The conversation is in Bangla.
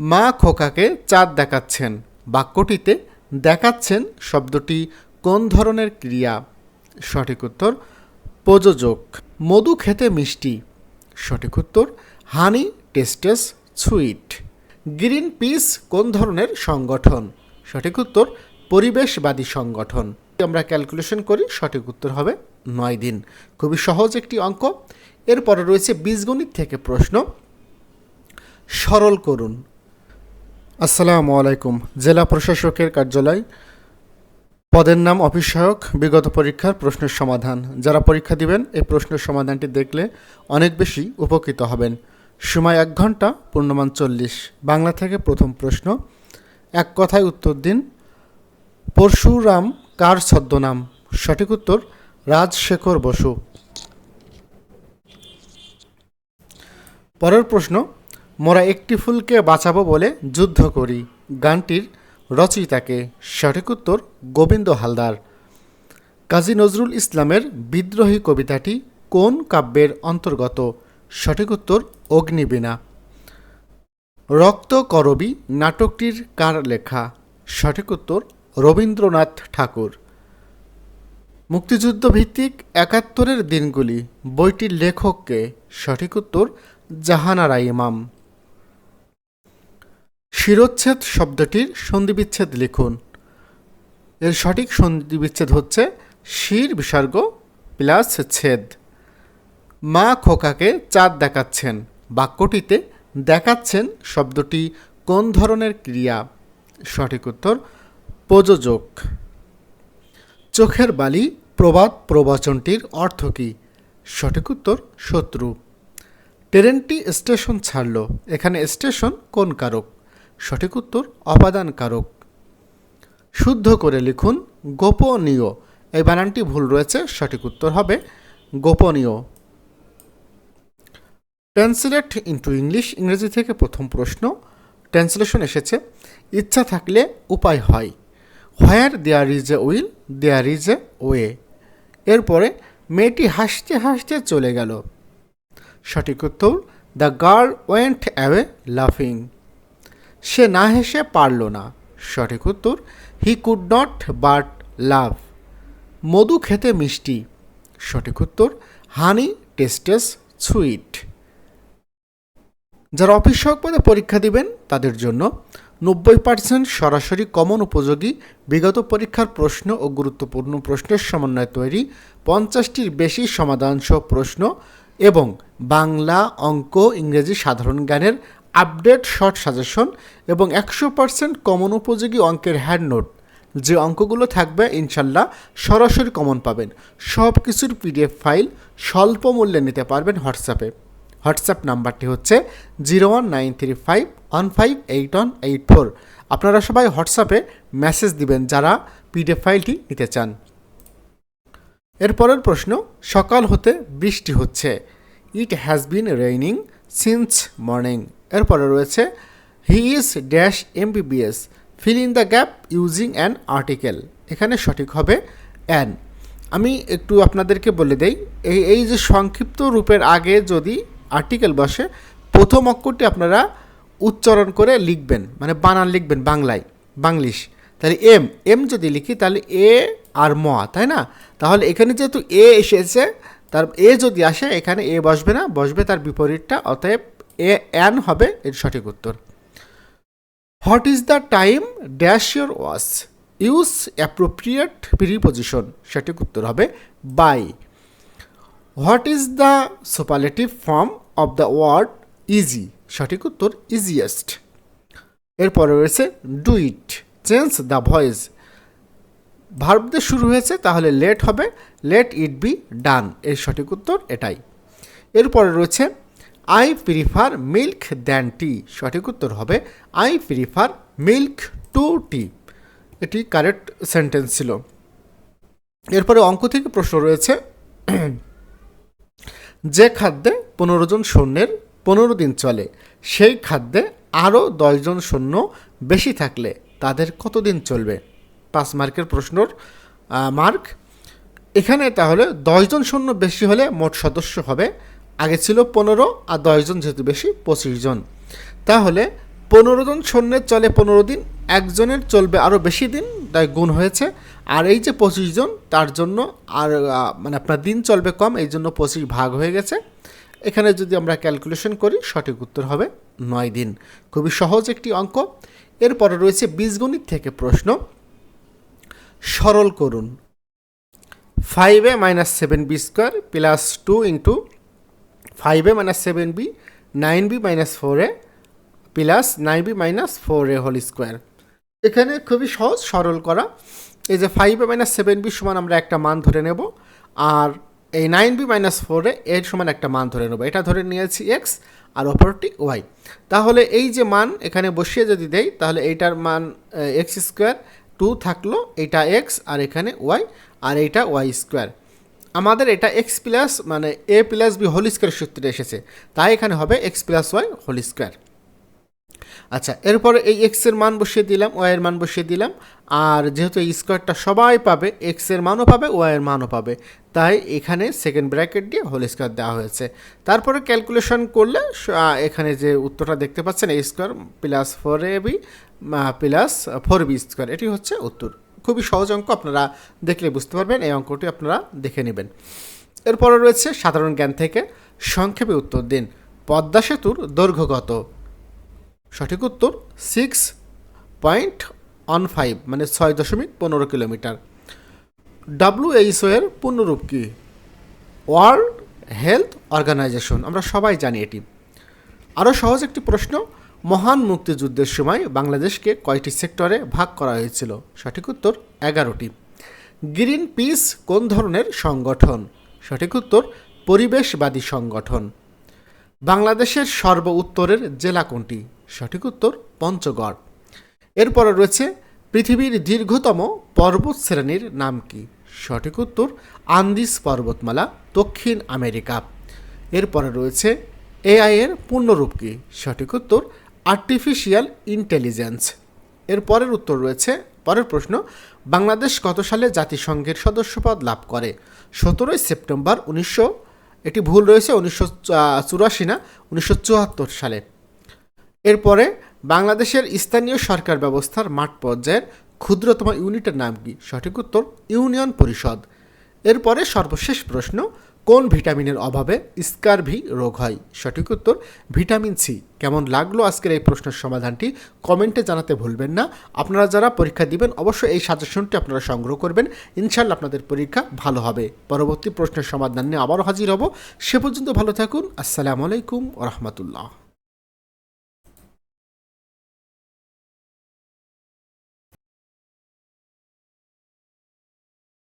মা খোকাকে চাঁদ দেখাচ্ছেন। বাক্যটিতে দেখাচ্ছেন শব্দটি কোন ধরনের ক্রিয়া? সঠিক উত্তর, প্রযোজক। মধু খেতে মিষ্টি। সঠিক উত্তর, honey tastes sweet. Greenpeace কোন ধরনের সংগঠন? সঠিক উত্তর, পরিবেশবাদী সংগঠন। আমরা ক্যালকুলেশন করি, সঠিক উত্তর হবে নয় দিন। খুবই সহজ একটি অঙ্ক। এরপরে রয়েছে বীজগণিত থেকে প্রশ্ন। সরল করুন। আসসালামু আলাইকুম। জেলা প্রশাসকের কার্যালয়। পদের নাম অফিস সহায়ক। বিগত পরীক্ষার প্রশ্নের সমাধান। যারা পরীক্ষা দিবেন, এই প্রশ্নের সমাধানটি দেখলে অনেক বেশি উপকৃত হবেন। সময় এক ঘণ্টা, পূর্ণমান চল্লিশ। বাংলা থেকে প্রথম প্রশ্ন। এক কথায় উত্তর দিন। পরশুরাম কার ছদ্মনাম? সঠিক উত্তর, রাজশেখর বসু। পরের প্রশ্ন মোরা একটি ফুলকে বাঁচাবো বলে যুদ্ধ করি। গানটির রচয়িতাকে সঠিক উত্তর গোবিন্দ হালদার। কাজী নজরুল ইসলামের বিদ্রোহী কবিতাটি কোন কাব্যের অন্তর্গত? সঠিক উত্তর অগ্নিবীণা। রক্ত করবী নাটকটির কার লেখা? সঠিক উত্তর রবীন্দ্রনাথ ঠাকুর। মুক্তিযুদ্ধ ভিত্তিক একাত্তরের দিনগুলি, বইটির লেখককে সঠিক উত্তর জাহানারা ইমাম। শিরোচ্ছেদ শব্দটির সন্ধিবিচ্ছেদ লিখুন। এর সঠিক সন্ধিবিচ্ছেদ হচ্ছে শির বিসর্গ প্লাস ছেদ। মা খোকাকে চাঁদ দেখাচ্ছেন, বাক্যটিতে দেখাচ্ছেন শব্দটি কোন ধরনের ক্রিয়া? সঠিক উত্তর, প্রযোজক। চোখের বালি প্রবাদ প্রবচনটির অর্থ কী? সঠিক উত্তর, শত্রু। ট্রেনটি স্টেশন ছাড়ল, এখানে স্টেশন কোন কারক? সঠিক উত্তর অপাদান কারক শুদ্ধ করে লিখুন, গোপনীয়। এই বানানটি ভুল রয়েছে, সঠিক উত্তর হবে গোপনীয়। ট্রান্সলেট ইন্টু ইংলিশ ইংরেজি থেকে প্রথম প্রশ্ন। ট্রান্সলেশন এসেছে, ইচ্ছা থাকলে উপায় হয়। Where there is a will there is a way এরপরে, মেয়েটি হাসতে হাসতে চলে গেল। সঠিক উত্তর দ্য গার্ল ওয়েন্ট অ্যাওয়ে লাফিং সে না হেসে পারল না। সঠিক উত্তর he could not but love মধু খেতে মিষ্টি। সঠিক উত্তর হানি টেস্টেস সুইট যারা অফিস সহক পদে পরীক্ষা দিবেন, তাদের জন্য নব্বই পার্সেন্ট সরাসরি কমন উপযোগী, বিগত পরীক্ষার প্রশ্ন ও গুরুত্বপূর্ণ প্রশ্নের সমন্বয়ে তৈরি পঞ্চাশটির বেশি সমাধানসহ প্রশ্ন এবং বাংলা, অঙ্ক, ইংরেজি সাধারণ জ্ঞানের আপডেট শর্ট সাজেশন এবং একশো পার্সেন্ট কমন উপযোগী অঙ্কের হ্যান্ড নোট। যে অঙ্কগুলো থাকবে, ইনশাল্লাহ সরাসরি কমন পাবেন। সব কিছুর পিডিএফ ফাইল স্বল্প মূল্যে নিতে পারবেন হোয়াটসঅ্যাপে। হোয়াটসঅ্যাপ নাম্বারটি হচ্ছে zero one nine three five one five eight one eight four. আপনারা সবাই হোয়াটসঅ্যাপে মেসেজ দিবেন যারা পিডিএফ ফাইলটি নিতে চান। এরপরের প্রশ্ন, সকাল হতে বৃষ্টি হচ্ছে। It has been raining since morning এরপরে রয়েছে he is dash MBBS fill in the gap using an article এখানে সঠিক হবে অ্যান আমি একটু আপনাদেরকে বলে দেই, এই এই যে সংক্ষিপ্ত রূপের আগে যদি আর্টিকেল বসে, প্রথম অক্ষরটি আপনারা উচ্চারণ করে লিখবেন মানে বানান লিখবেন বাংলায়, বাংলিশ। তাহলে এম এম যদি লিখি তাহলে এ আর ম, তাই না? তাহলে এখানে যেহেতু এ এসেছে, তার এ যদি আসে, এখানে এ বসবে না, বসবে তার বিপরীতটা, অতএব এ অ্যান হবে এর সঠিক উত্তর। What is the time dash your watch use appropriate preposition সঠিক উত্তর হবে by what is the superlative form of the word easy সঠিক উত্তর ইজিয়েস্ট এরপরে রয়েছে do it change the voice verb শুরু হয়েছে, তাহলে লেট হবে লেট ইট বি ডান এর সঠিক উত্তর এটাই। এরপরে রয়েছে I prefer milk than tea সঠিক উত্তর হবে I prefer milk to tea এটি কারেক্ট সেন্টেন্স ছিল। এরপরে অঙ্ক থেকে প্রশ্ন রয়েছে, যে খাদ্যে পনেরো জন সৈন্যের পনেরো দিন চলে, সেই খাদ্যে আরও দশজন সৈন্য বেশি থাকলে তাদের কতদিন চলবে? পাঁচ মার্কের প্রশ্নর মার্ক এখানে তাহলে দশজন সৈন্য বেশি হলে মোট সদস্য হবে আগে ছিল পনেরো আর দশজন যেহেতু বেশি, পঁচিশ জন। তাহলে পনেরো জন সৈন্যের চলে পনেরো দিন একজনের চলবে আরও বেশি দিন, তাই গুণ হয়েছে। আর এই যে পঁচিশ জন, তার জন্য আর মানে আপনার দিন চলবে কম, এই জন্য পঁচিশ ভাগ হয়ে গেছে। এখানে যদি আমরা ক্যালকুলেশন করি, সঠিক উত্তর হবে নয় দিন। খুবই সহজ একটি অঙ্ক। এরপরে রয়েছে বীজগণিত থেকে প্রশ্ন। সরল করুন। Five A minus seven B square plus two into five A minus seven B nine B minus four A plus nine B minus four A whole square এখানে খুবই সহজ, সরল করা। এই যে five A minus seven B সমান আমরা একটা মান ধরে নেব, আর এই নাইন বি মাইনাস ফোরে এর সমান একটা মান ধরে নেব। এটা ধরে নিয়েছি এক্স আর অপরটি ওয়াই তাহলে এই যে মান এখানে বসিয়ে যদি দেই, তাহলে এইটার মান এক্স স্কোয়ার টু থাকল এটা এক্স আর এখানে ওয়াই আর এইটা ওয়াই স্কোয়ার আমাদের এটা এক্স প্লাস মানে A plus B whole square সূত্রে এসেছে। তাই এখানে হবে X plus Y whole square আচ্ছা এরপরে এই এক্সের মান বসিয়ে দিলাম ওয়াই এর মান বসিয়ে দিলাম। আর যেহেতু এই স্কোয়ারটা সবাই পাবে এক্সের মানও পাবে ওয়াই এর মানও পাবে। তাই এখানে সেকেন্ড ব্র্যাকেট দিয়ে হোল স্কোয়ার দেওয়া হয়েছে। তারপরে ক্যালকুলেশন করলে এখানে যে উত্তরটা দেখতে পাচ্ছেন এই square plus four A B plus four B square এটি হচ্ছে উত্তর। খুবই সহজ অঙ্ক, আপনারা দেখলে বুঝতে পারবেন, এই অঙ্কটি আপনারা দেখে নেবেন। এরপরে রয়েছে সাধারণ জ্ঞান থেকে সংক্ষেপে উত্তর দিন। পদ্মা সেতুর দৈর্ঘ্য কত? সঠিক উত্তর সিক্স পয়েন্ট ওয়ান ফাইভ মানে ছয় দশমিক পনেরো কিলোমিটার। ডাব্লিউএইচও এর পূর্ণরূপ কি? ওয়ার্ল্ড হেলথ অর্গানাইজেশন আমরা সবাই জানি এটি। আরও সহজ একটি প্রশ্ন মহান মুক্তিযুদ্ধের সময় বাংলাদেশকে কয়টি সেক্টরে ভাগ করা হয়েছিল? সঠিক উত্তর, এগারোটি। গ্রিন পিস কোন ধরনের সংগঠন? সঠিক উত্তর, পরিবেশবাদী সংগঠন। বাংলাদেশের সর্ব উত্তরের জেলা কোনটি? সঠিক উত্তর, পঞ্চগড়। এরপরে রয়েছে, পৃথিবীর দীর্ঘতম পর্বত শ্রেণির নাম কি? সঠিক উত্তর আন্দিস পর্বতমালা, দক্ষিণ আমেরিকা। এরপরে রয়েছে, এআই এর পূর্ণরূপ কি? সঠিক উত্তর আর্টিফিশিয়াল ইন্টেলিজেন্স এর পরের উত্তর রয়েছে, পরের প্রশ্ন, বাংলাদেশ কত সালে জাতিসংঘের সদস্যপদ লাভ করে? সতেরোই সেপ্টেম্বর উনিশশো, এটি ভুল রয়েছে, উনিশশো চুরাশি না, উনিশশো চুয়াত্তর সালে। এরপরে বাংলাদেশের স্থানীয় সরকার ব্যবস্থার মাঠ পর্যায়ের ক্ষুদ্রতম ইউনিটের নাম কি? সঠিক উত্তর, ইউনিয়ন পরিষদ। এরপরে সর্বশেষ প্রশ্ন কোন ভিটামিনের অভাবে স্কারভি রোগ হয়? সঠিক উত্তর, ভিটামিন সি। কেমন লাগল আজকের এই প্রশ্নের সমাধানটি? কমেন্টে জানাতে ভুলবেন না। আপনারা যারা পরীক্ষা দিবেন, অবশ্যই এই সাজেশনটি আপনারা সংগ্রহ করবেন। ইনশাল্লাহ আপনাদের পরীক্ষা ভালো হবে। পরবর্তী প্রশ্নের সমাধান নিয়ে আবারও হাজির হব। সে পর্যন্ত ভালো থাকুন। আসসালামু আলাইকুম রহমতুল্লাহ।